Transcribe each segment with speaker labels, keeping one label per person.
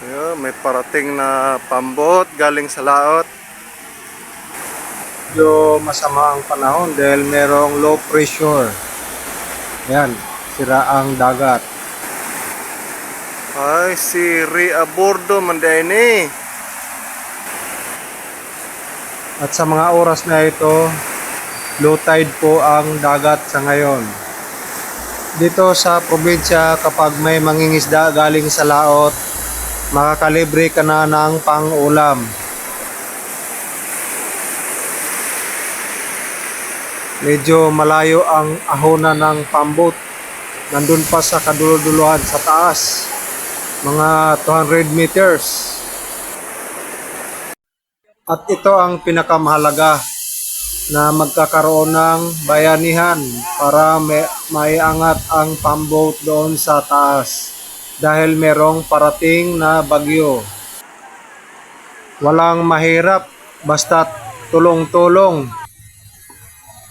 Speaker 1: Ayun, may parating na pambot galing sa laot.
Speaker 2: Medyo masama ang panahon dahil merong low pressure. Ayan, sira ang dagat.
Speaker 1: Ay, si Ria Bordo manday ni.
Speaker 2: At sa mga oras na ito, low tide po ang dagat sa ngayon. Dito sa probinsya, kapag may mangingisda galing sa laot, makakalibre ka na ng pang-ulam. Medyo malayo ang ahona ng pambot. Nandun pa sa kaduluduluhan sa taas. Mga 200 meters. At ito ang pinakamahalaga na magkakaroon ng bayanihan para may, maiangat ang pamboat doon sa taas dahil merong parating na bagyo. Walang mahirap basta tulong-tulong.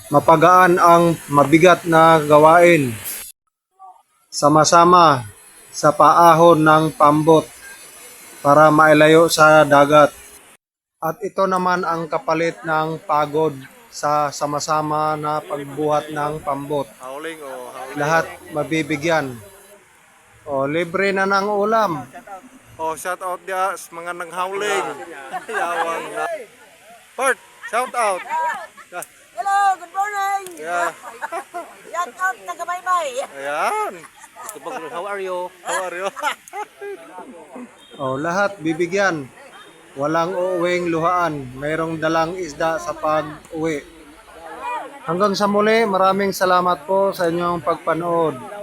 Speaker 2: Mapagaan ang mabigat na gawain. Sama-sama sa paahon ng pambot para mailayo sa dagat. At ito naman ang kapalit ng pagod sa sama-sama na pagbuhat ng pambot. Lahat mabibigyan. O, libre na ng ulam.
Speaker 1: Oh, shout out dia sa mga nang howling. Yawang na. Bert, shout out.
Speaker 3: Hello, good morning.
Speaker 1: Yeah.
Speaker 3: Shout out taga Baybay.
Speaker 1: Ayan.
Speaker 4: How are you?
Speaker 1: How are you?
Speaker 2: O, lahat bibigyan. Walang uuwing luhaan. Mayroong dalang isda sa pag-uwi. Hanggang sa muli, maraming salamat po sa inyong pagpanood.